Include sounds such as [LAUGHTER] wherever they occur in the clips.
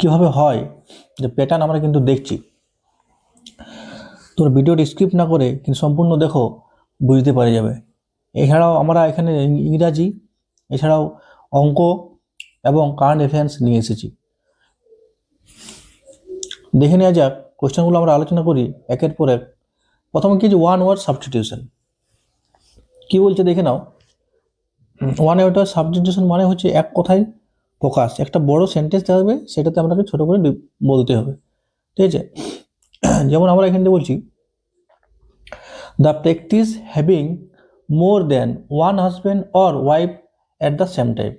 কীভাবে হয়, যে প্যাটার্ন আমরা কিন্তু দেখছি। তোর ভিডিওটি স্কিপ না করে কিন্তু সম্পূর্ণ দেখো, বুঝতে পারা যাবে। এছাড়াও আমরা এখানে ইংরাজি, এছাড়াও অঙ্ক এবং কারেন্ট অ্যাফেয়ার্স নিয়ে এসেছি। দেখে নেওয়া যাক কোয়েশ্চেনগুলো আমরা আলোচনা করি একের পর এক। প্রথমে কি যে ওয়ান ওয়ার্ড সাবস্টিটিউশন কী বলছে দেখে নাও। ওয়ান ওয়ার্ড সাবস্টিটিউশন মানে হচ্ছে এক কথায় প্রকাশ একটা বড় সেন্টেন্স থাকবে, সেটাতে আপনাকে ছোট করে বলতে হবে। ঠিক আছে? যেমন আমরা এখান বলছি the practice having more than one husband or wife at the same time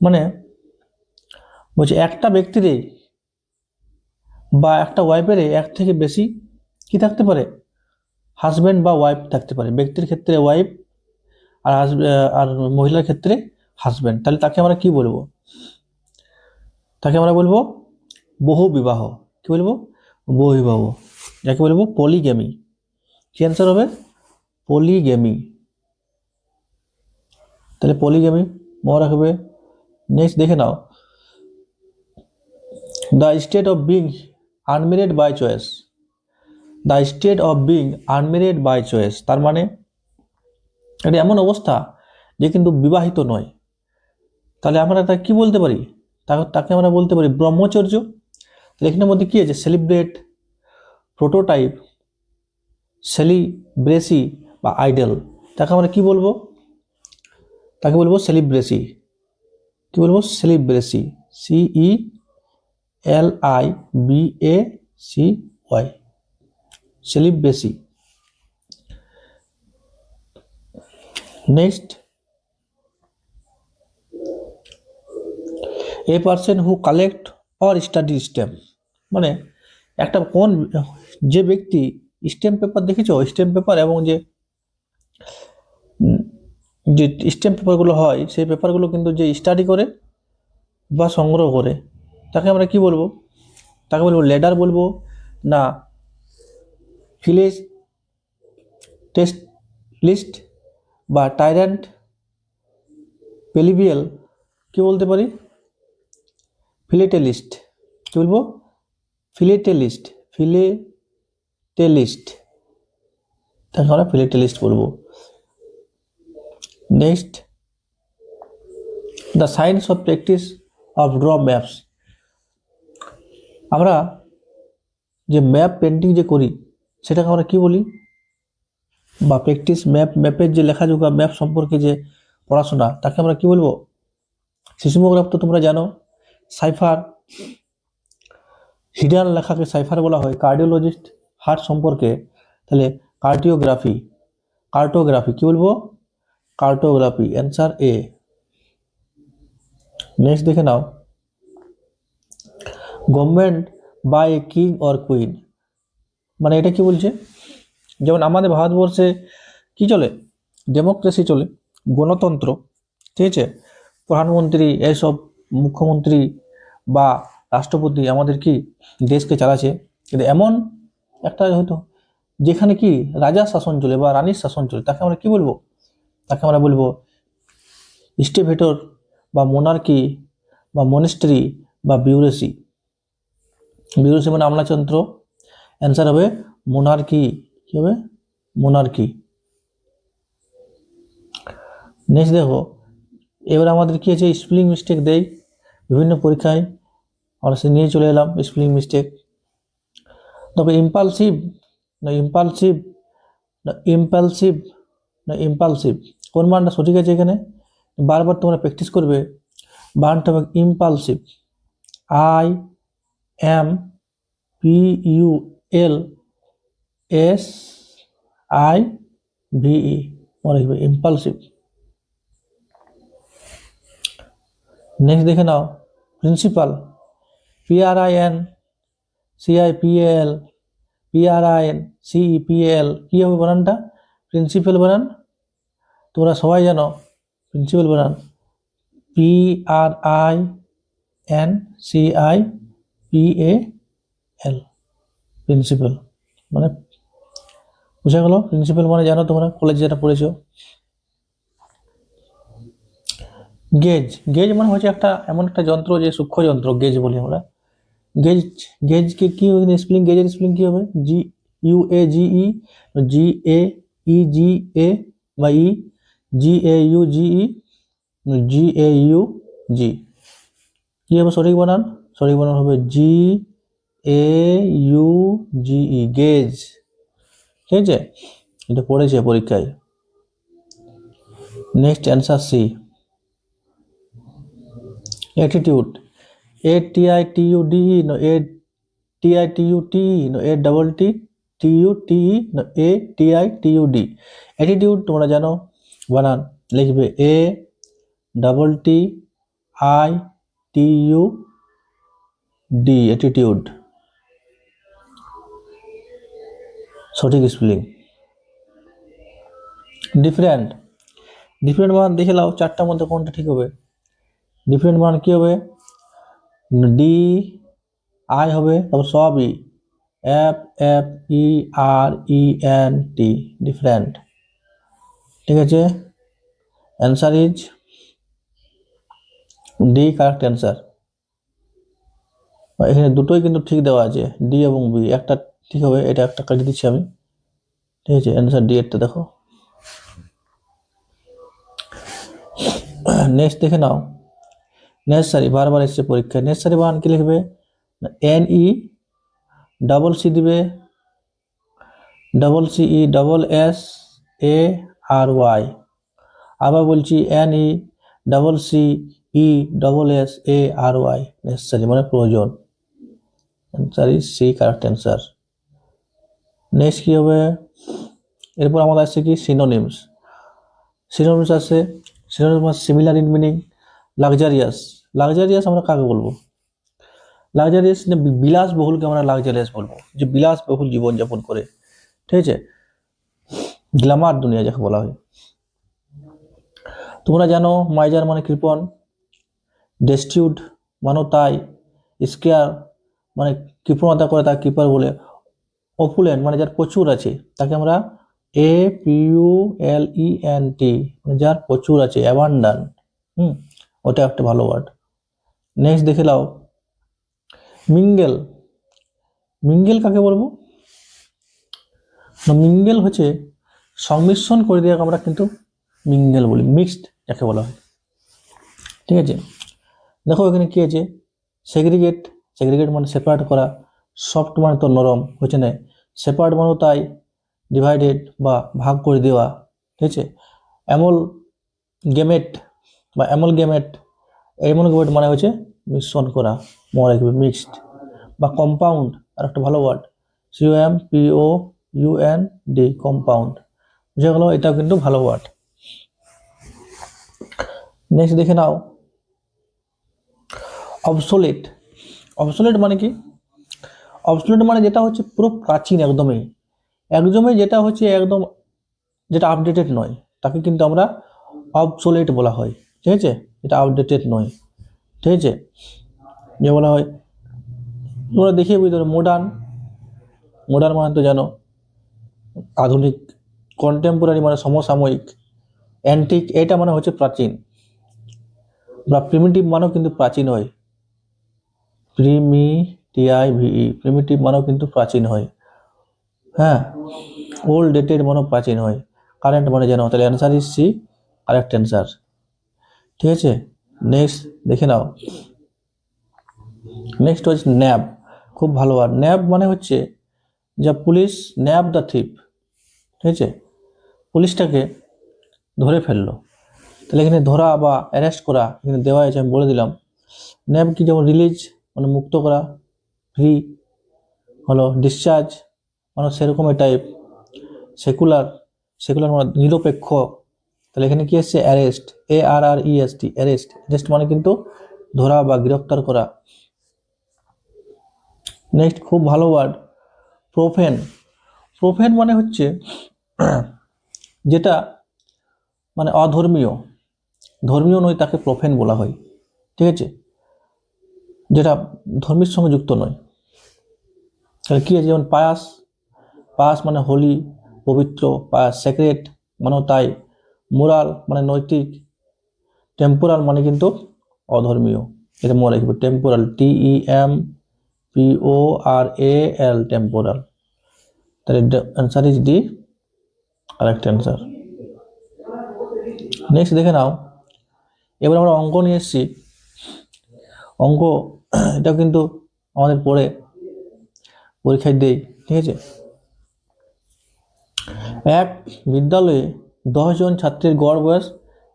মানে বলছে একটা ব্যক্তিরে বা একটা ওয়াইফের এক থেকে বেশি কি থাকতে পারে? হাজব্যান্ড বা ওয়াইফ থাকতে পারে। ব্যক্তির ক্ষেত্রে ওয়াইফ আর আর মহিলার ক্ষেত্রে হাজব্যান্ড তাহলে তাকে আমরা কি বলব? তাকে আমরা বলব বহু বিবাহ। কি বলব? বহু বিবাহ। যাকে বলব পলিগেমি কি অ্যান্সার হবে? পলিগেমি তাহলে পলিগেমি মনে রাখবে। নেক্সট দেখে নাও। The state of being unmarried by choice the state of being unmarried by choice তার মানে এটা এমন অবস্থা যে কিন্তু বিবাহিত নয়। তাহলে আমরা তাকে কি বলতে পারি? তাকে আমরা বলতে পারি ব্রহ্মচর্য। এখানের মধ্যে কি আছে? সেলিব্রেট, প্রোটোটাইপ, সেলিব্রেসি বা আইডল। তাকে আমরা কি বলব? তাকে বলব সেলিব্রেসি। কি বলব? Celibacy. C E L I B A C Y celibacy. Next. A person who collect or study stamp মানে একটা কোন যে ব্যক্তি স্ট্যাম্প পেপার দেখেছ? স্ট্যাম্প পেপার এবং যে যে স্ট্যাম্প পেপারগুলো হয়, সেই পেপারগুলো কিন্তু যে স্টাডি করে বা সংগ্রহ করে, তাকে আমরা কি বলব? তাকে বলব লেডার বলব না ফিলেজ টেস্ট লিস্ট বা টাইরান্ট পেলিবিয়াল কি বলতে পারি? ফিলেটেলিস্ট কি বলব? ফিলেটেলিস্ট ফিলেটেলিস্ট তাকে আমরা ফিলেটেলিস্ট বলব। Next, the science of practice of draw maps. আমরা যে ম্যাপ পেন্টিং যে করি, সেটাকে আমরা কি বলি? বা প্র্যাকটিস ম্যাপ, ম্যাপের যে লেখাজোখা, ম্যাপ সম্পর্কে যে পড়াশোনা, তাকে আমরা কি বলব? সিসমোগ্রাফ তো তোমরা জানো। সাইফার, হিডান লেখাকে সাইফার বলা হয়, কার্ডিওলজিস্ট হার্ট সম্পর্কে, তাহলে কার্ডিওগ্রাফি, কার্টোগ্রাফি কি বলব? Cartography, answer A. নেক্সট দেখে নাও। Government by a king or queen. মানে এটা কি বলছে? যেমন আমাদের ভারতবর্ষে কি চলে? ডেমোক্রেসি চলে, গণতন্ত্র, ঠিক আছে? প্রধানমন্ত্রী এইসব মুখ্যমন্ত্রী বা রাষ্ট্রপতি আমাদের কি দেশকে চালাচ্ছে? কিন্তু এমন একটা হয়তো যেখানে কি রাজা শাসন চলে বা রানীর শাসন চলে, তাকে আমরা কি বলব? তাকে আমরা বলব স্টেভেটর বা মোনার্কি বা মনিস্ট্রি বা বিউরেসি বিউরেসি মানে আমলাতন্ত্র অ্যান্সার হবে মোনার্কি কি হবে? মোনার্কি নেক্সট দেখো এবার আমাদের কি আছে? স্পেলিং মিস্টেক দেয় বিভিন্ন পরীক্ষায় আমরা সে নিয়ে চলে এলাম স্পেলিং মিস্টেক তবে ইম্পালসিভ না ইম্পালসিভ না ইম্পালসিভ না ইম্পালসিভ কোন মানটা সঠিক আছে এখানে? বারবার তোমরা প্র্যাকটিস করবে। বানটা হবে impulsive I M P U L S I V E মনে রাখবে ইম্পালসিভ নেক্সট দেখে নাও। প্রিন্সিপাল পিআরআইএন সিআইপিএল পিআরআইএন সিইপিএল কী হবে বানানটা? প্রিন্সিপাল বানান। তোমরা সবাই জানো প্রিন্সিপাল বানান। P R I N C I P A L principal মানে বুঝা গেল? প্রিন্সিপাল মানে জানো তোমরা কলেজে যেটা পড়েছো। গেজ গেজ মানে হচ্ছে একটা এমন একটা যন্ত্র যে সূক্ষ্ম যন্ত্র, গেজ বলি আমরা। গেজ, গেজকে কি হবে স্প্লিং, গেজের স্প্লিং কি হবে? জি, ইউ, এ, জি, ই, জি, এ, ই, জি, এ, বা ই, জি, এ, you, G, E, G, A, you, জি। কি হবে? সঠিক বানান? সঠিক বানান হবে জি, এ, ইউ, জি, ই, গেজ। ঠিক আছে? এটা পড়েছে পরীক্ষায়। Next answer C. Attitude A T I T U D E no A T I T U T E no A double T T U T E no A T I T U D attitude তোমরা জানো, বানান, লিখবে A double T I T U D attitude সঠিক spelling different different মান দেখে নাও চারটার মধ্যে কোনটা ঠিক হবে। ডিফারেন্ট মান কি হবে? ডি আই হবে, তারপর সব E F F E R E N T different ঠিক আছে? Answer is D correct answer এখানে দুটোই কিন্তু ঠিক দেওয়া আছে ডি এবং বি একটা ঠিক হবে, এটা একটা কাটিয়ে দিচ্ছি আমি। ঠিক আছে? অ্যান্সার ডি এরটা দেখো। নেক্সট দেখে নাও। নেসারি বারবার এসছে পরীক্ষায় নেসারি বানান কি লিখবে? এন ই ডবল সি দিবে। Double C E double S A R Y আবার বলছি N E double C E double S A R Y necessary মানে প্রয়োজন। Answer is C correct answer next কী হবে? এরপর আমাদের আসছে কি? সিনোনিমস সিনোনিমস আছে। Synonyms similar in meaning luxurious luxurious আমরা কাকে বলব? লাক্সারিয়াস বিলাসবহুলকে আমরা লাক্সারিয়াস বলব। যে বিলাসবহুল জীবনযাপন করে। ঠিক আছে? গ্ল্যামার দুনিয়া যাকে বলা হয়। তোমরা জানো মাইজার মানে কৃপন ডেস্টিউড মানো তাই স্কেয়ার মানে কৃপণতা করে তাকে কিপার বলে। অপুলেন্ট মানে যার প্রচুর আছে, তাকে আমরা A P U L E N T যার প্রচুর আছে অ্যাবান্ডান হুম? ওটা একটা ভালো ওয়ার্ড নেক্সট দেখে নাও। মিঙ্গেল মিঙ্গেল কাকে বলব? মিঙ্গেল হচ্ছে সংমিশ্রণ করে দিয়ে আমরা কিন্তু মিঙ্গেল বলি মিক্সড যাকে বলা হয়। ঠিক আছে? দেখো এখানে কি আছে? সেগ্রিগেট সেগ্রিগেট মানে সেপারেট করা সফট মানে তো নরম হচ্ছে না সেপারেট মানে তাই ডিভাইডেড বা ভাগ করে দেওয়া, ঠিক আছে? অ্যামল গেমেট বা অ্যামল গেমেট অ্যামল গেমেট মানে হচ্ছে মিশ্রণ করা মনে রাখবে মিক্সড বা কম্পাউন্ড আর একটা ভালো word C O M P O U N D compound বুঝে গেল? এটাও কিন্তু ভালো ওয়ার্ড নেক্সট দেখে নাও। অবসোলেট অবসোলেট মানে কি? অবসোলেট মানে যেটা হচ্ছে পুরো প্রাচীন একদমই। একদমই যেটা হচ্ছে একদম, যেটা আপডেটেড নয়। তাকে কিন্তু আমরা অবসোলেট বলা হয়। ঠিক আছে? এটা আপডেটেড নয়। ঠিক আছে? যে বলা হয়, তোমরা দেখিয়ে বুঝতে পারো মডার্ন মডার্ন মানে তো জানো, আধুনিক কন্টেম্পোরারি মানে সমসাময়িক অ্যান্টিক এটা মানে হচ্ছে প্রাচীন। বা প্রিমিটিভ মানেও কিন্তু প্রাচীন হয়। প্রিমি টিআই প্রিমিটিভ মানেও কিন্তু প্রাচীন হয়। হ্যাঁ? ওল্ড ডেটেড মানেও প্রাচীন হয়। কারেন্ট মানে জানো, তাহলে answer is C correct answer ঠিক আছে? নেক্সট দেখে নাও। নেক্সট হচ্ছে ন্যাব খুব ভালো আর ন্যাব মানে হচ্ছে যা পুলিশ ন্যাব দ্য থিপ ঠিক আছে? পুলিশটাকে ধরে ফেলল। তাহলে এখানে ধরা বা অ্যারেস্ট করা এখানে দেওয়া আছে আমি বলে দিলাম। ন্যাব কি যেমন রিলিজ মানে মুক্ত করা ফ্রি হলো ডিসচার্জ মানে সেরকমের টাইপ সেকুলার সেকুলার মানে নিরপেক্ষ। তাহলে এখানে কি এসছে? Arrest A R R E S T arrest arrest মানে কিন্তু ধরা বা গ্রেপ্তার করা। নেক্সট খুব ভালো ওয়ার্ড প্রোফেন প্রোফেন মানে হচ্ছে [CLEARS THROAT] যেটা মানে অধর্মীয়। ধর্মীয় নয়, তাকে প্রোফেন বলা হয়। ঠিক আছে? যেটা ধর্মের সঙ্গে যুক্ত নয়। তাহলে কী আছে? যেমন পায়াস। পায়াস মানে হোলি, পবিত্র। পায়াস সেক্রেট মানে তাই। মোরাল মানে নৈতিক। টেম্পোরাল মানে কিন্তু অধর্মীয়। এটা মনে রাখবে temporal T E M P O R A L temporal তাহলে answer is D correct answer next দেখে নাও। এবার আমরা অঙ্ক নিয়ে এসেছি। অঙ্ক, এটাও কিন্তু আমাদের পড়ে, পরীক্ষায় দেই, ঠিক আছে? এক, বিদ্যালয়ে দশজন ছাত্রের গড় বয়স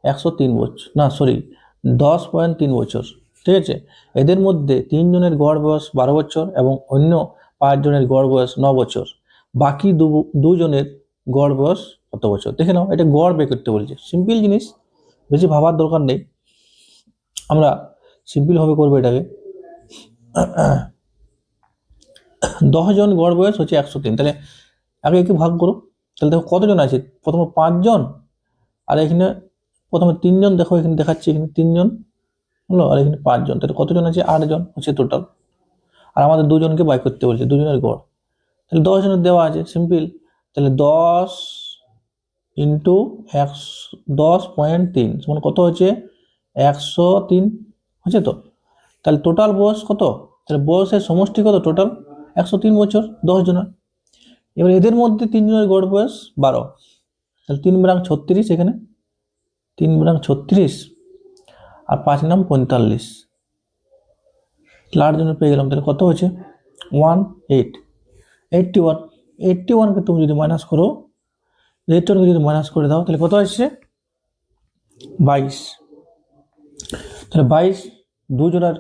একশো তিন বছর না সরি দশ পয়েন্ট তিন বছর, ঠিক আছে? এদের মধ্যে তিনজনের গড় বয়স বারো বছর এবং অন্য পাঁচজনের গড় বয়স ন বছর। বাকি দু দুজনের গড় বয়স কত বছর? দেখে নাও, এটা গড় বের করতে বলছে। সিম্পল জিনিস, বেশি ভাবার দরকার নেই। আমরা সিম্পলভাবে করব এটাকে। দশজন গড় বয়স হচ্ছে একশো তিন। তাহলে আগে একে ভাগ করো। তাহলে দেখো কতজন আছে? প্রথমে পাঁচজন, আর এখানে প্রথমে তিনজন, দেখো এখানে দেখাচ্ছে, এখানে তিনজন হলো, আর এখানে পাঁচজন। তাহলে কতজন আছে? আটজন হচ্ছে টোটাল আর আমাদের দুজনকে বাই করতে বলছে, দুজনের গড়। তাহলে দশজনের দেওয়া আছে সিম্পল তাহলে দশ ইন্টু একশো, দশ পয়েন্ট তিন, সমান কত হচ্ছে? একশো তিন, হচ্ছে তো? তাহলে টোটাল বয়স কত? তাহলে বয়সের সমষ্টি কত টোটাল একশো তিন বছর, দশ জনের। এবার এদের মধ্যে তিনজনের গড় বয়স বারো। তাহলে তিন ব্রাং ছত্রিশ এখানে। তিন ব্রাং ছত্রিশ আর পাঁচ নাম পঁয়তাল্লিশ। তাহলে আটজনের পেয়ে গেলাম। তাহলে কত হচ্ছে one eight. Eighty one. Eighty ওয়ানকে তুমি যদি মাইনাস করো এইটটি যদি মাইনাস করে দাও, তাহলে কত আসছে বাইশ। তাহলে বাইশ, দুজনের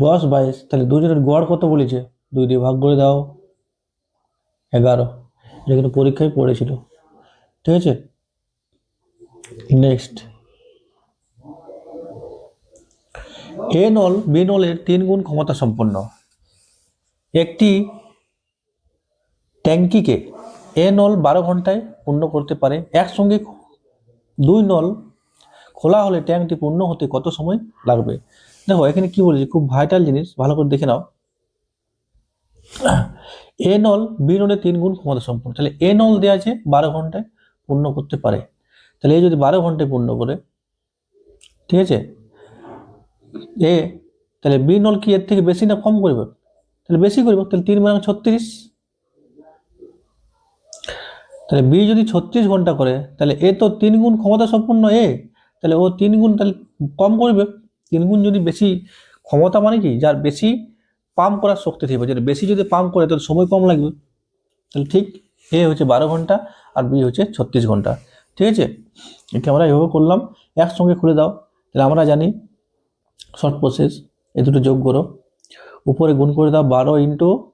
বয়স বাইশ। তাহলে দুজনের গড় কত বলেছে? দুই দিয়ে ভাগ করে দাও। এগারো। এটা কিন্তু পরীক্ষায় পড়েছিল। ঠিক আছে? নেক্সট এ নল বি নলের তিন গুণ ক্ষমতা সম্পন্ন। একটি ট্যাঙ্কিকে এ নল বারো ঘন্টায় পূর্ণ করতে পারে। একসঙ্গে দুই নল খোলা হলে ট্যাঙ্কটি পূর্ণ হতে কত সময় লাগবে? দেখো, এখানে কি বলেছে? খুব ভাইটাল জিনিস। ভালো করে দেখে নাও। এ নল বি নলের তিন গুণ ক্ষমতা সম্পন্ন। তাহলে এ নল দেওয়া আছে বারো ঘন্টায় পূর্ণ করতে পারে। তাহলে এ যদি বারো ঘন্টায় পূর্ণ করে, ঠিক আছে? এ, তাহলে বি নল কি এর থেকে বেশি না কম করবে? তাহলে বেশি করবে, তাহলে তিন মানে ছত্রিশ। তাহলে বি যদি ছত্রিশ ঘণ্টা করে, তাহলে এ তো তিন গুণ ক্ষমতা সম্পন্ন এ। তাহলে ও তিন গুণ, তাহলে কম করবে। তিন গুণ যদি বেশি, ক্ষমতা মানে কি? যার বেশি পাম্প করার শক্তি থাকবে। যেটা বেশি যদি পাম্প করে, তাহলে সময় কম লাগবে। তাহলে ঠিক এ হচ্ছে বারো ঘণ্টা আর বি হচ্ছে ছত্রিশ ঘণ্টা। ঠিক আছে? একে আমরা এভাবে করলাম। একসঙ্গে খুলে দাও। তাহলে আমরা জানি শর্ট প্রসেস, এ দুটো যোগ করো। উপরে গুণ করে দাও বারো ইন্টু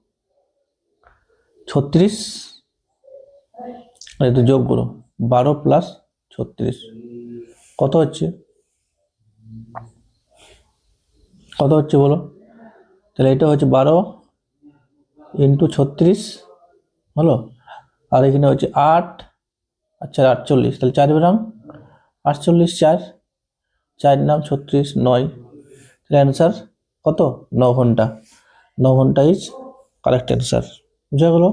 ছত্রিশ। আর একটু যোগ করো, বারো প্লাস ছত্রিশ। কত হচ্ছে? কত হচ্ছে বলো? তাহলে এটা হচ্ছে বারো ইন্টু ছত্রিশ, হলো? আর এখানে হচ্ছে আট আচ্ছা আটচল্লিশ, তাহলে চার গ্রাম আটচল্লিশ, চার চার নাম ছত্রিশ, নয়। তাহলে অ্যান্সার কত? ন ঘণ্টা। ন ঘণ্টা ইজ কারেক্ট অ্যান্সার বুঝা গেল?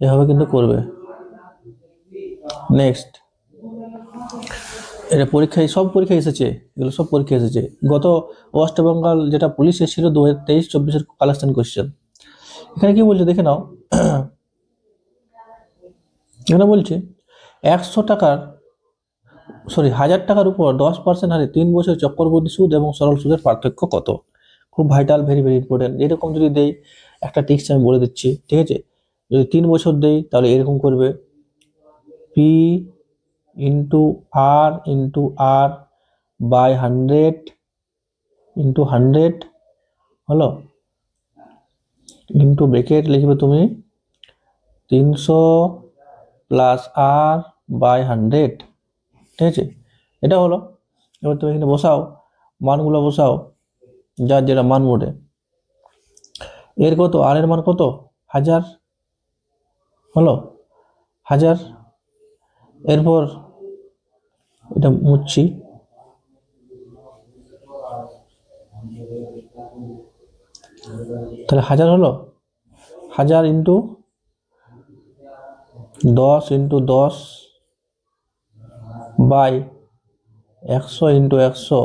এভাবে কিন্তু করবে। নেক্সট এটা পরীক্ষায় সব পরীক্ষায় এসেছে, এগুলো সব পরীক্ষায় এসেছে। গত ওয়েস্ট বেঙ্গল যেটা পুলিশ এসেছিল দু হাজার তেইশ চব্বিশের কালেকশন কোয়েশ্চেন এখানে কি বলছে দেখে নাও। এখানে বলছে, একশো টাকার সরি হাজার টাকার উপর দশ পার্সেন্ট হারে তিন বছর চক্রবর্তী সুদ এবং সরল সুদের পার্থক্য কত? খুব ভাইটাল ভেরি ভেরি ইম্পর্টেন্ট এরকম যদি দেই, একটা টিক্স আমি বলে দিচ্ছি, ঠিক আছে? যদি তিন বছর দেই, তাহলে এরকম করবে P into R into R by hundred into hundred হলো? ইন্টু ব্রেকেট লিখবে তুমি তিনশো প্লাস আর বাই হান্ড্রেড ঠিক আছে? এটা হলো, এবার তুমি এখানে বসাও, মানগুলো বসাও, যার যেটা মান মোটে এর কত? আর এর মান কত? হাজার, হলো? হাজার এরপর এটা মুছছি তাহলে হাজার হলো? হাজার ইন্টু দশ ইন্টু দশ বাই একশো ইন্টু একশো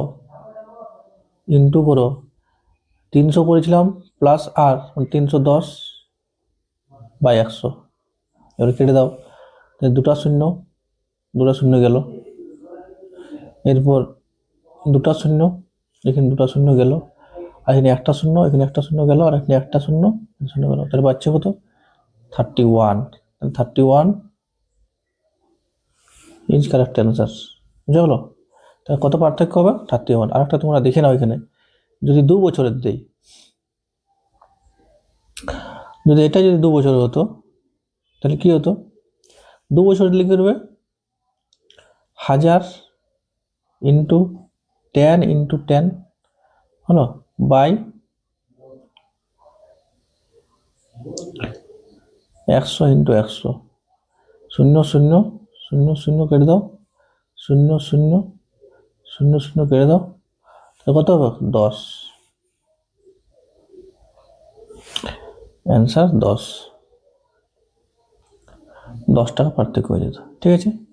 ইন্টু করো তিনশো করেছিলাম প্লাস আর তিনশো দশ বাই একশো। এবার কেটে দাও। দুটা শূন্য দুটা শূন্য গেল। এরপর দুটা শূন্য, এখানে দুটা শূন্য গেল। আর এখানে একটা শূন্য, এখানে একটা শূন্য গেল, আর এখানে একটা শূন্য শূন্য গেল। তাহলে পাচ্ছে কত? Thirty one thirty one is correct answer বুঝা গেলো? তাহলে কত পার্থক্য হবে? থার্টি ওয়ান আরেকটা তোমরা দেখে নাও এখানে। যদি দু বছরের দেই, যদি এটা যদি দু বছর হতো, তাহলে কি হতো? দু বছরের লিখে দেবে হাজার ইন্টু টেন ইন্টু টেন হলো বাই একশো ইন্টু একশো। শূন্য শূন্য শূন্য শূন্য কেটে দাও। শূন্য শূন্য শূন্য শূন্য কেটে দাও। কত হবে? দশ। অ্যান্সার দশ। দশ টাকা পার্থক্য হয়ে যেত। ঠিক আছে?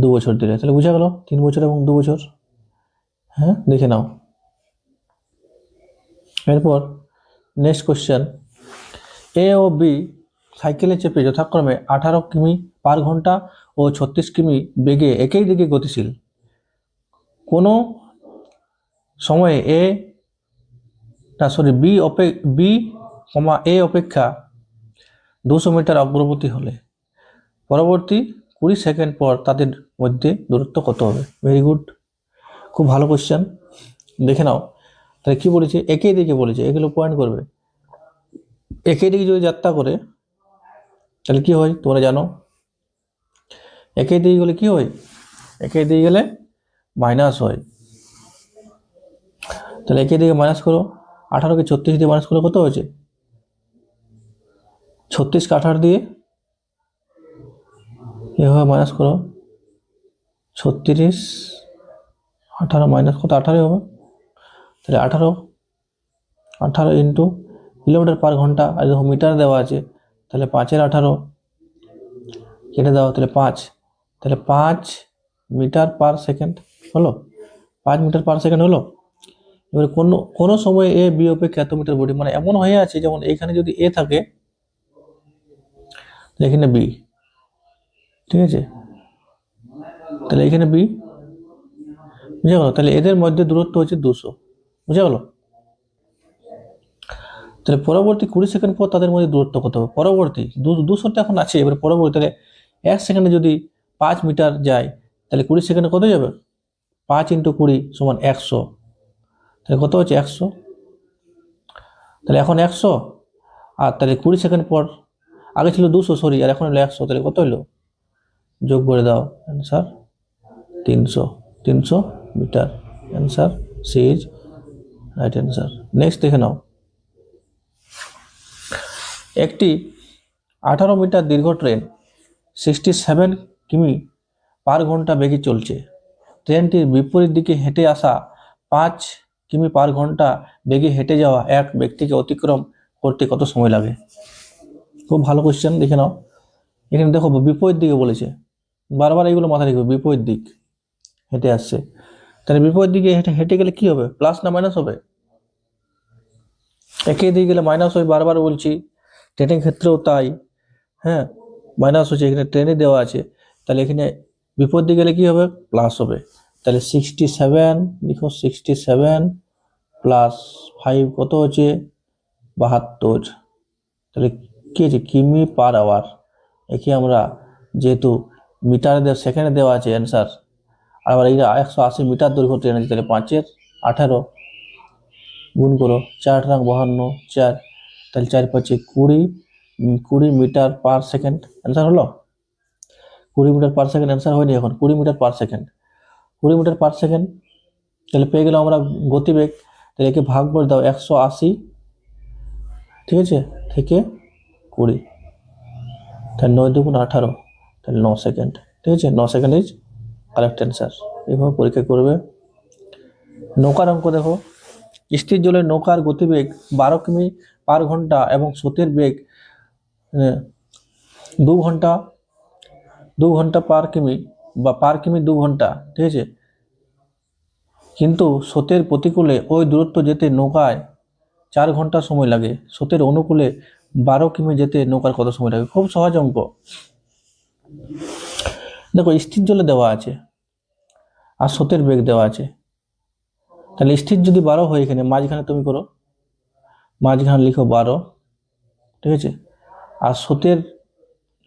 দু বছর দিলে তাহলে বোঝা গেল, তিন বছর এবং দু বছর। হ্যাঁ দেখে নাও। এরপর next question A O B সাইকেলে চেপে যথাক্রমে আঠারো কিমি পার ঘণ্টা ও ছত্রিশ কিমি বেগে একই দিকে গতিশীল। কোনো সময়ে এ না সরি বি অপে বি কমা এ অপেক্ষা দুশো মিটার অগ্রগতি হলে। পরবর্তী কুড়ি সেকেন্ড পর তাদের মধ্যে দূরত্ব কত হবে? ভেরি গুড খুব ভালো কোশ্চেন দেখে নাও। তাহলে কি বলেছে? একই দিকে বলেছে। এগুলো পয়েন্ট করবে। একই দিকে যদি যাত্রা করে, তাহলে কি হয়? তোমরা জানো। একই দিকে গেলে কি হয়? একই দিকে গেলে মাইনাস হয়। তাহলে একই দিকে মাইনাস করো। আঠারোকে ছত্রিশ দিয়ে মাইনাস করলে কত হয়েছে? ছত্রিশকে আঠারো দিয়ে এভাবে মাইনাস করো। ছত্রিশ, আঠারো মাইনাস কত? আঠারোই হবে। তাহলে আঠারো আঠারো ইন্টু কিলোমিটার পার ঘণ্টা, আর দেখো মিটার দেওয়া আছে, তাহলে পাঁচের আঠারো, কেটে দাও, তাহলে পাঁচ। তাহলে পাঁচ মিটার পার সেকেন্ড হলো? পাঁচ মিটার পার সেকেন্ড হলো? এবারে কোনো কোনো সময় এ বি অপেক্ষা এত মিটার বডি মানে এমন হয়ে আছে, যেমন এখানে যদি এ থাকে এখানে বি ঠিক আছে? তাহলে এখানে বি বুঝা গেল? তাহলে এদের মধ্যে দূরত্ব হচ্ছে দুশো। বুঝা গেল? তাহলে পরবর্তী কুড়ি সেকেন্ড পর তাদের মধ্যে দূরত্ব কত হবে? পরবর্তী দুশোটা এখন আছে। এবার পরবর্তী, তাহলে এক সেকেন্ডে যদি পাঁচ মিটার যায়, তাহলে কুড়ি সেকেন্ডে কত যাবে? পাঁচ ইন্টু কুড়ি সমান একশো। তাহলে কত হচ্ছে? একশো। তাহলে এখন একশো। আর তাহলে কুড়ি সেকেন্ড পর, আগে ছিল দুশো, সরি, আর এখন হলো একশো। তাহলে কত হলো? যোগ করে দাও অ্যান্সার তিনশো তিনশো metre. Answer C is right answer next দেখে নাও। একটি আঠারো মিটার দীর্ঘ ট্রেন সিক্সটি সেভেন কিমি পার ঘণ্টা বেগে চলছে। ট্রেনটির বিপরীত দিকে হেঁটে আসা পাঁচ কিমি পার ঘণ্টা বেগে হেঁটে যাওয়া এক ব্যক্তিকে অতিক্রম করতে কত সময় লাগে? খুব ভালো কোশ্চেন দেখে নাও। এখানে দেখো বিপরীত দিকে বলেছে। বারবার এইগুলো মাথায় রাখবে বিপরীত দিক। হেঁটে আসছে। তাহলে বিপরীত দিকে হেঁটে হেঁটে গেলে কি হবে? প্লাস না মাইনাস হবে? একই দিকে গেলে মাইনাস হয়, বারবার বলছি। ট্রেনের ক্ষেত্রেও তাই। হ্যাঁ মাইনাস হচ্ছে, এখানে ট্রেনে দেওয়া আছে। তাহলে এখানে বিপরীত দিকে গেলে কি হবে? প্লাস হবে। তাহলে সিক্সটি সেভেন লিখো সিক্সটি সেভেন প্লাস ফাইভ কত হচ্ছে? বাহাত্তর। তাহলে কি আছে কিমি পার আওয়ার একে আমরা যেহেতু মিটারে দেওয়া সেকেন্ডে দেওয়া আছে অ্যান্সার আবার এই একশো আশি মিটার দৈর্ঘ্য ট্রেন আছে, তাহলে পাঁচের আঠারো গুণ করো, চার রাং বাহান্ন, চার, তাহলে চার পাঁচে কুড়ি কুড়ি মিটার পার সেকেন্ড অ্যান্সার হলো? কুড়ি মিটার পার সেকেন্ড অ্যান্সার হয়নি এখন, কুড়ি মিটার পার সেকেন্ড কুড়ি মিটার পার সেকেন্ড তাহলে পেয়ে গেলাম আমরা গতিবেগ, তাহলে একে ভাগ করে দাও একশো আশি, ঠিক আছে? থেকে কুড়ি, তাহলে নয় দুগুণ আঠারো, তাহলে ন সেকেন্ড ঠিক আছে? ন সেকেন্ড ইজ কারেক্ট অ্যান্সার এইভাবে পরীক্ষা করবে। নৌকার অঙ্ক দেখো। স্থির জলের নৌকার গতিবেগ বারো কিমি পার ঘণ্টা এবং স্রোতের বেগ দু ঘণ্টা দু ঘণ্টা পার কিমি বা পার কিমি দু ঘণ্টা, ঠিক আছে? কিন্তু স্রোতের প্রতিকূলে ওই দূরত্ব যেতে নৌকায় চার ঘণ্টা সময় লাগে। স্রোতের অনুকূলে বারো কিমি যেতে নৌকার কত সময় লাগে? খুব সহজ অঙ্ক। দেখো স্থির জলে দেওয়া আছে। আর স্রোতের বেগ দেওয়া আছে। তাহলে স্থির যদি বারো হয় এখানে, মাঝখানে তুমি করো, মাঝখানে লিখো বারো, ঠিক আছে? আর স্রোতের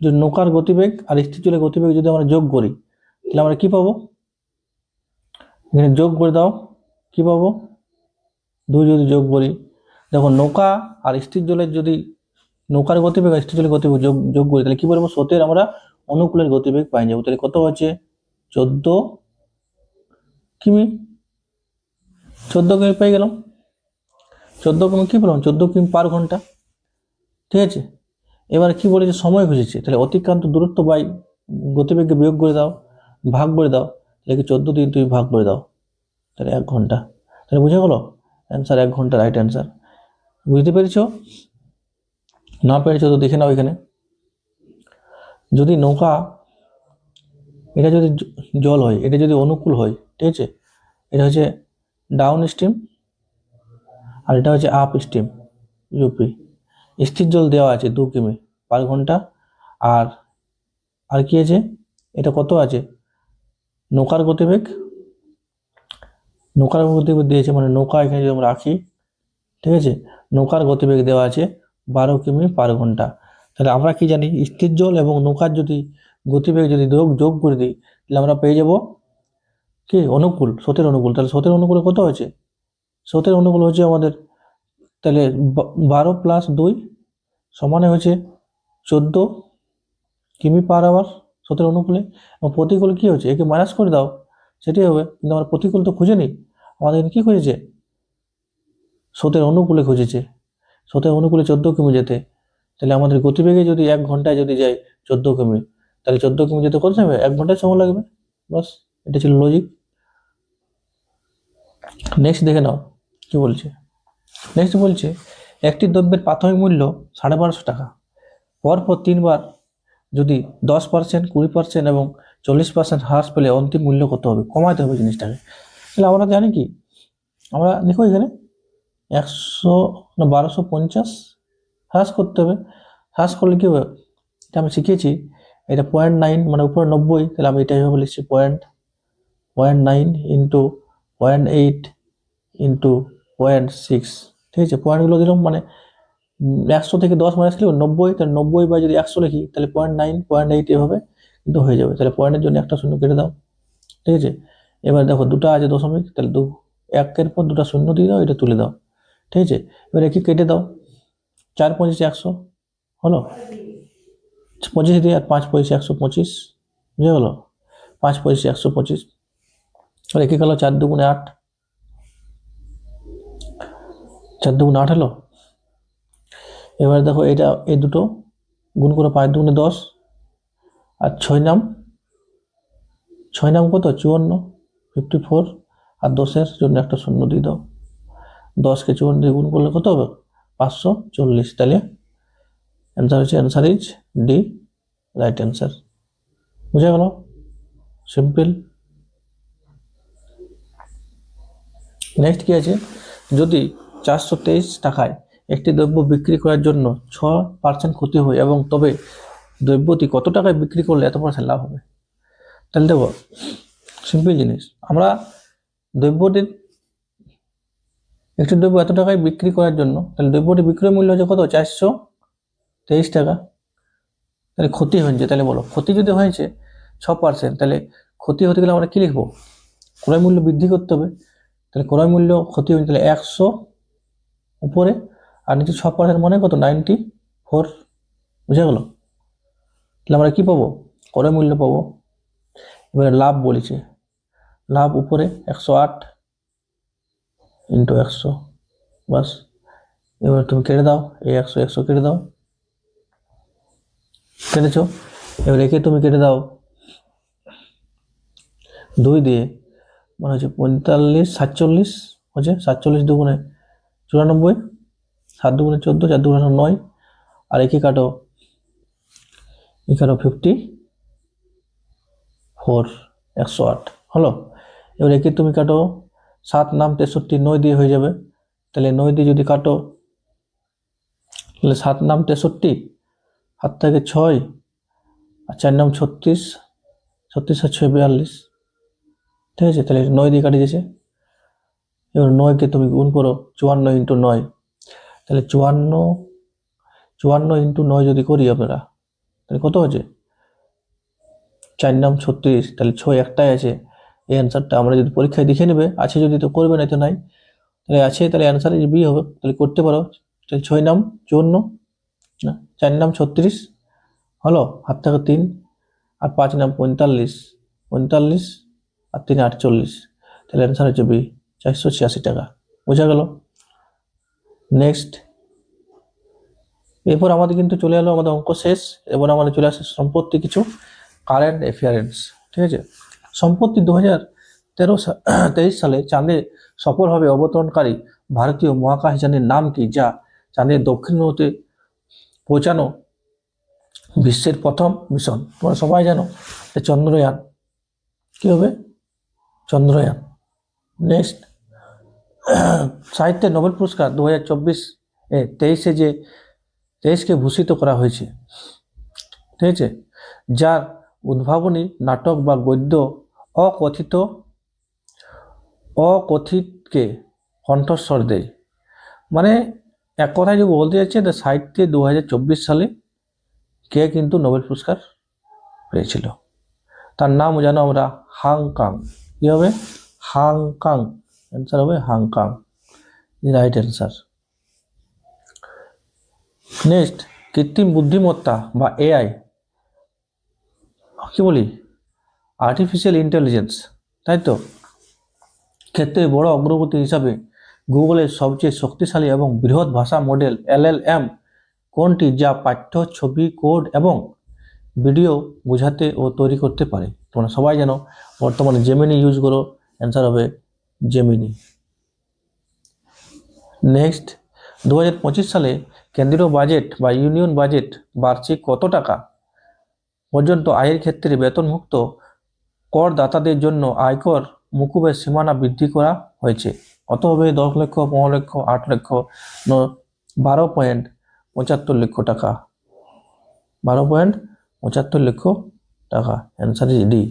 যে নৌকার গতিবেগ আর স্থির জলের গতিবেগ যদি আমরা যোগ করি, তাহলে আমরা কি পাবো? এখানে যোগ করে দাও, কি পাবো? দুই যদি যোগ করি, দেখো নৌকা আর স্থির জলের যদি নৌকার গতিবেগ আর স্থির জলের গতিবেগ যোগ যোগ করি, তাহলে কি বলব? স্রোতের আমরা অনুকূলের গতিবেগ পাই যাব। তাহলে কত হচ্ছে চোদ্দ কিমি? চোদ্দ কিমি পেয়ে গেলাম। চোদ্দ কিমি কী পেলাম? চোদ্দ কিমি পার ঘণ্টা। ঠিক আছে? এবার কি বলেছে সময় খুঁজেছে? তাহলে অতিক্রান্ত দূরত্ব বাই গতিবেগকে বিয়োগ করে দাও, ভাগ করে দাও। তাহলে চোদ্দ দিন তুমি ভাগ করে দাও? তাহলে এক ঘণ্টা। তাহলে বুঝে গেলো? অ্যান্সার এক ঘণ্টা রাইট অ্যান্সার বুঝতে পেরেছ? না পেরেছ তো দেখে নাও এখানে। যদি নৌকা, এটা যদি জল হয়, এটা যদি অনুকূল হয় ঠিক আছে? এটা হচ্ছে ডাউন স্ট্রিম আর এটা হচ্ছে আপ স্ট্রিম ইউপি স্থির জল দেওয়া আছে দু কিমি, পার ঘণ্টা। আর আর কি আছে? এটা কত আছে? নৌকার গতিবেগ। নৌকার গতিবেগ দিয়েছে মানে নৌকা এখানে যদি আমরা রাখি, ঠিক আছে? নৌকার গতিবেগ দেওয়া আছে বারো কিমি পার ঘণ্টা। তাহলে আমরা কি জানি? স্থির জল এবং নৌকার যদি গতিবেগ যদি যোগ যোগ করে দিই, তাহলে আমরা পেয়ে যাব কি? অনুকূল, স্রোতের অনুকূল। তাহলে স্রোতের অনুকূলে কত হয়েছে? স্রোতের অনুকূল হচ্ছে আমাদের, তাহলে বারো প্লাস দুই সমানে হচ্ছে চোদ্দ কিমি পার আওয়ার স্রোতের অনুকূলে। এবং প্রতিকূল কী হচ্ছে একে মাইনাস করে দাও, সেটাই হবে। কিন্তু আমরা প্রতিকূল তো খুঁজে নিই। আমাদের কী খুঁজেছে? স্রোতের অনুকূলে খুঁজেছে। স্রোতের অনুকূলে চোদ্দ কিমি যেতে। তাহলে আমাদের গতিবেগে যদি এক ঘন্টায় যদি যাই চোদ্দ কিমি, তাহলে চোদ্দ কিমি যেতে কত যাবে এক ঘন্টায় সময় লাগবে? বাস এটা ছিল লজিক নেক্সট দেখে নাও, কি বলছে? নেক্সট বলছে, একটি দ্রব্যের প্রাথমিক মূল্য সাড়ে বারোশো টাকা। পরপর তিনবার যদি দশ পার্সেন্ট কুড়ি পার্সেন্ট এবং চল্লিশ পার্সেন্ট হ্রাস পেলে অন্তিম মূল্য কত হবে? কমাতে হবে জিনিসটাকে। তাহলে আমরা জানি কি? আমরা দেখো এখানে একশো না বারোশো পঞ্চাশ হ্রাস করতে হবে। হ্রাস করলে কী হবে? এটা আমি শিখেছি এটা পয়েন্ট নাইন মানে উপরে নব্বই, তাহলে আমি এটা এইভাবে লিখছি point point nine into point eight into point six ঠিক আছে? পয়েন্টগুলো দিলাম মানে একশো থেকে দশ মাইনাস লিখব নব্বই, তাহলে নব্বই বা যদি একশো লিখি, তাহলে পয়েন্ট নাইন পয়েন্ট এইট এভাবে কিন্তু হয়ে যাবে। তাহলে পয়েন্টের জন্য একটা শূন্য কেটে দাও, ঠিক আছে? এবার দেখো, দুটো আছে দশমিক, তাহলে দু, একের পর দুটো শূন্য দিয়ে দাও, এটা তুলে দাও, ঠিক আছে? এবার একে কেটে দাও, চার পঁচিশ একশো, হলো? পঁচিশ দিয়ে আর পাঁচ পঁচিশ একশো পঁচিশ, বুঝে গেলো? পাঁচ পঁচিশ একশো পঁচিশ আর একে গেলো চার দুগুণে আট। চার দুগুণে আট হলো? এবার দেখো এটা এই দুটো গুণ করে পাঁচ দুগুণে দশ। আর ছয় নাম ছয় নাম কত? চুয়ান্ন ফিফটি ফোর আর দশের জন্য একটা শূন্য দিয়ে দাও। দশকে চুয়ান্ন দিয়ে গুণ করলে কত হবে? পাঁচশো চল্লিশ। তাহলে অ্যান্সার হচ্ছে answer is D right answer বুঝা গেল? সিম্পল নেক্সট কি আছে? যদি চারশো তেইশ টাকায় একটি দ্রব্য বিক্রি করার জন্য ছ পার্সেন্ট ক্ষতি হয় এবং তবে দ্রব্যটি কত টাকায় বিক্রি করলে এত পার্সেন্ট লাভ হবে? তাহলে দেখো সিম্পল জিনিস। আমরা দ্রব্যটির, একটি দ্রব্য এত টাকায় বিক্রি করার জন্য, তাহলে দ্রব্যটি বিক্রয় মূল্য হচ্ছে কত? চারশো তেইশ টাকা। তাহলে ক্ষতি হয়েছে, তাহলে বলো, ক্ষতি যদি হয়েছে ছ পার্সেন্ট তাহলে ক্ষতি হতে গেলে আমরা কী লিখব? ক্রয় মূল্য বৃদ্ধি করতে হবে। তাহলে ক্রয় মূল্য ক্ষতি হয়েছে তাহলে একশো উপরে, আর নিচে ছ পার্সেন্ট মানে কত? নাইনটি ফোর বুঝে গেল? তাহলে আমরা কী পাবো? ক্রয় মূল্য পাবো। এবারে লাভ বলেছে। লাভ উপরে একশো আট ইন্টু একশো। বাস, এবার তুমি কেটে দাও। এই একশো একশো কেটে দাও। কেটেছো? এবার একে তুমি কেটে দাও। দুই দিয়ে মানে হচ্ছে পঁয়তাল্লিশ, সাতচল্লিশ, হচ্ছে সাতচল্লিশ দুগুণে চুরানব্বই, সাত দুগুণে চোদ্দ, চার দুগুণে নয়, আর একে কাটো এ ফিফটি ফোর একশো আট, হলো? এবার একে তুমি কাটো সাত নাম তেষট্টি নয় দিয়ে হয়ে যাবে। তাহলে নয় দিয়ে যদি কাটো, তাহলে সাত নাম তেষট্টি হাত থেকে ছয়, আর চার নাম ছত্রিশ ছত্রিশ আর ছয় বিয়াল্লিশ। ঠিক আছে? তাহলে নয় দিয়ে কাটি গেছে এবার নয়কে তুমি গুণ করো চুয়ান্ন ইন্টু নয়। তাহলে চুয়ান্ন চুয়ান্ন ইন্টু নয় যদি করি আপনারা তাহলে কত আছে চার নাম ছত্রিশ। তাহলে ছয় একটাই আছে। এই অ্যান্সারটা আমরা যদি পরীক্ষায় দেখে নেবে, আছে যদি তো করবে না, তো নাই। তাহলে আছে, তাহলে অ্যান্সার বি হবে, তাহলে করতে পারো। তাহলে ছয় নাম চুয়ান্ন, না, চার নাম ছত্রিশ, হলো? হাত থেকে তিন, আর পাঁচ নাম পঁয়তাল্লিশ। পঁয়তাল্লিশ আর তিন আটচল্লিশ। তাহলে অ্যান্সার হচ্ছে বি চারশো ছিয়াশি টাকা। বোঝা গেল? নেক্সট এরপর আমাদের কিন্তু চলে এলো আমাদের অঙ্ক শেষ, এবার আমাদের চলে আসে সম্পত্তি কিছু কারেন্ট অ্যাফেয়ারেন্স ঠিক আছে? সম্পত্তি দু হাজার তেরো [CLEARS THROAT] তেইশ সালে চাঁদে সফলভাবে অবতরণকারী ভারতীয় মহাকাশযানের নাম কি? যা চাঁদের দক্ষিণ মেরুতে পৌঁছানো বিশ্বের প্রথম মিশন তোমরা সবাই জানো চন্দ্রয়ান কী হবে? চন্দ্রয়ান। নেক্সট সাহিত্যে নোবেল পুরস্কার দু হাজার চব্বিশ এ তেইশে যে, তেইশকে ভূষিত করা হয়েছে, ঠিক আছে? যার উদ্ভাবনী নাটক বা গদ্য অকথিত, অকথিতকে কণ্ঠস্বর দেয়। মানে এক কথায় যে বলতে যাচ্ছে যে সাহিত্যে দু হাজার চব্বিশ সালে কে কিন্তু নোবেল পুরস্কার পেয়েছিল? তার নাম জানো আমরা হাংকাং। কী হবে? হাংকাং। অ্যান্সার হবে হাংকাং। রাইট অ্যান্সার নেক্সট কৃত্রিম বুদ্ধিমত্তা বা এআই কি বলি? আর্টিফিশিয়াল ইন্টেলিজেন্স তাই তো? ক্ষেত্রে বড় অগ্রগতি হিসাবে গুগলের সবচেয়ে শক্তিশালী এবং বৃহৎ ভাষা মডেল এলএলএম কোনটি? যা পাঠ্য, ছবি কোড এবং ভিডিও বোঝাতে ও তৈরি করতে পারে। তোমরা সবাই জানো, বর্তমানে জেমিনি ইউজ করো অ্যান্সার হবে জেমিনি নেক্সট দু হাজার পঁচিশ সালে কেন্দ্রীয় বাজেট বা ইউনিয়ন বাজেট বার্ষিক কত টাকা? পর্যন্ত আয়ের ক্ষেত্রে বেতনমুক্ত করদাতাদের জন্য আয়কর মুকুবের সীমানা বৃদ্ধি করা হয়েছে। কত হবে? দশ লক্ষ, পনেরো লক্ষ, আট লক্ষ বারো পয়েন্ট পঁচাত্তর লক্ষ টাকা। বারো পয়েন্ট পঁচাত্তর লক্ষ টাকা। অ্যান্সার ইজ ডি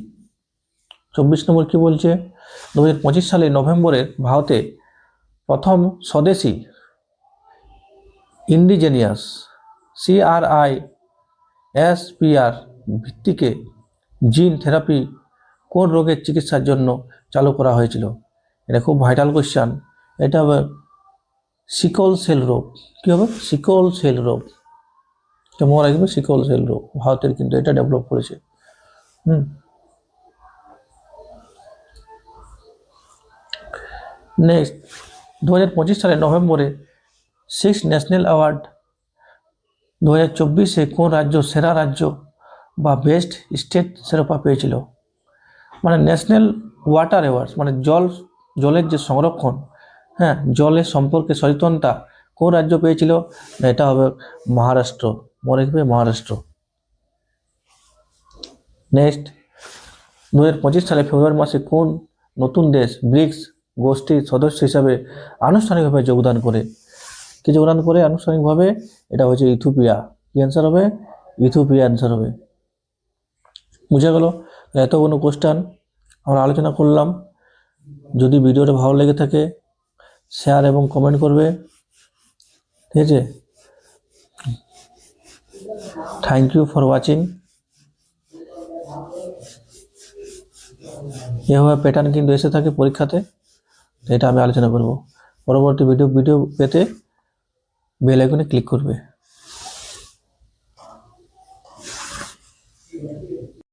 চব্বিশ নম্বর কী বলছে? দু হাজার পঁচিশ সালে নভেম্বরে ভারতে প্রথম স্বদেশী ইন্ডিজেনিয়াস সিআরআই এসপিআর ভিত্তিকে জিন থেরাপি কোন রোগের চিকিৎসার জন্য চালু করা হয়েছিল? এটা খুব ভাইটাল কোশ্চান এটা হবে সিকল সেল রোগ। কী হবে? সিকল সেল রোগ। এটা মনে রাখবে সিকল সেল রোগ ভারতের কিন্তু এটা ডেভেলপ করেছে। হুম। নেক্সট দু হাজার পঁচিশ সালের নভেম্বরে সিক্স ন্যাশনাল অ্যাওয়ার্ড দু হাজার চব্বিশে কোন রাজ্য সেরা রাজ্য বা বেস্ট স্টেট শিরোপা পেয়েছিল? মানে ন্যাশনাল ওয়াটার অ্যাওয়ার্ডস মানে জল, জলের যে সংরক্ষণ হ্যাঁ জলের সম্পর্কে সচেতনতা কোন রাজ্য পেয়েছিল? এটা হবে মহারাষ্ট্র। মনে রাখবে মহারাষ্ট্র। নেক্সট দু হাজার পঁচিশ সালে ফেব্রুয়ারি মাসে কোন নতুন দেশ ব্রিক্স গোষ্ঠীর সদস্য হিসাবে আনুষ্ঠানিকভাবে যোগদান করে? কি যোগদান করে আনুষ্ঠানিকভাবে? এটা হচ্ছে ইথিওপিয়া। কি অ্যান্সার হবে? ইথিওপিয়া অ্যান্সার হবে। বুঝে গেল? এত কোনো কোশ্চান আমরা আলোচনা করলাম। যদি ভিডিওটা ভালো লেগে থাকে শেয়ার এবং কমেন্ট করবে। ঠিক আছে? থ্যাংক ইউ ফর ওয়াচিং এভাবে প্যাটার্ন কিন্তু এসে থাকে পরীক্ষাতে এটা আমি আলোচনা করব। পরবর্তী ভিডিও ভিডিও পেতে বেল আইকনে ক্লিক করবে।